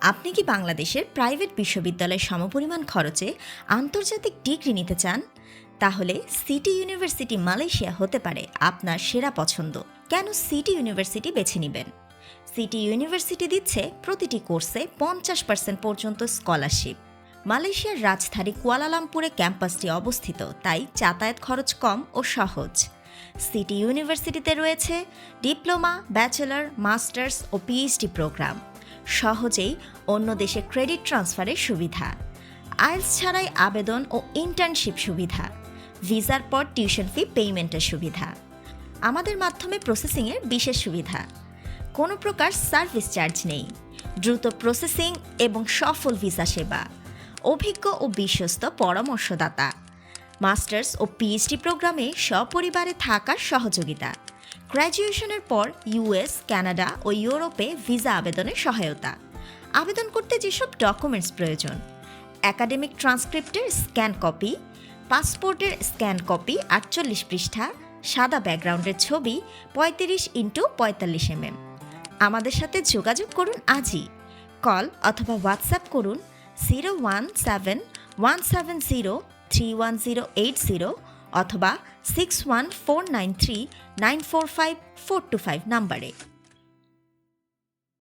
আপনি কি বাংলাদেশের প্রাইভেট বিশ্ববিদ্যালয়ের সমপরিমাণ খরচে আন্তর্জাতিক ডিগ্রি নিতে চান? তাহলে সিটি ইউনিভার্সিটি মালয়েশিয়া হতে পারে আপনার সেরা পছন্দ। কেন সিটি ইউনিভার্সিটি বেছে নেবেন? সিটি ইউনিভার্সিটি দিচ্ছে প্রতিটি কোর্সে পঞ্চাশ পার্সেন্ট পর্যন্ত স্কলারশিপ। মালয়েশিয়ার রাজধানী কুয়ালালামপুরে ক্যাম্পাসটি অবস্থিত, তাই যাতায়াত খরচ কম ও সহজ। সিটি ইউনিভার্সিটিতে রয়েছে ডিপ্লোমা, ব্যাচেলর, মাস্টার্স ও পিএইচডি প্রোগ্রাম। সহজেই অন্য দেশে ক্রেডিট ট্রান্সফারের সুবিধা। আইএলস ছাড়াই আবেদন ও ইন্টার্নশিপ সুবিধা। ভিসার পর টিউশন ফি পেমেন্টের সুবিধা। আমাদের মাধ্যমে প্রসেসিংয়ের বিশেষ সুবিধা। কোনো প্রকার সার্ভিস চার্জ নেই। দ্রুত প্রসেসিং এবং সফল ভিসা সেবা। অভিজ্ঞ ও বিশ্বস্ত পরামর্শদাতা। মাস্টার্স ও পিএইচডি প্রোগ্রামে সপরিবারে থাকার সহযোগিতা। গ্র্যাজুয়েশনের পর ইউএস কানাডা ও ইউরোপে ভিসা আবেদনের সহায়তা। আবেদন করতে যেসব ডকুমেন্টস প্রয়োজন একাডেমিক ট্রান্সক্রিপ্টের স্ক্যান কপি পাসপোর্টের স্ক্যান কপি আটচল্লিশ পৃষ্ঠা, সাদা ব্যাকগ্রাউন্ডের ছবি পঁয়ত্রিশ ইন্টু পঁয়তাল্লিশ এমএম আমাদের সাথে যোগাযোগ করুন আজই। কল অথবা হোয়াটসঅ্যাপ করুন zero one seven one seven zero three one zero eight zero অথবা six one four nine three nine four five four two five নাম্বারে।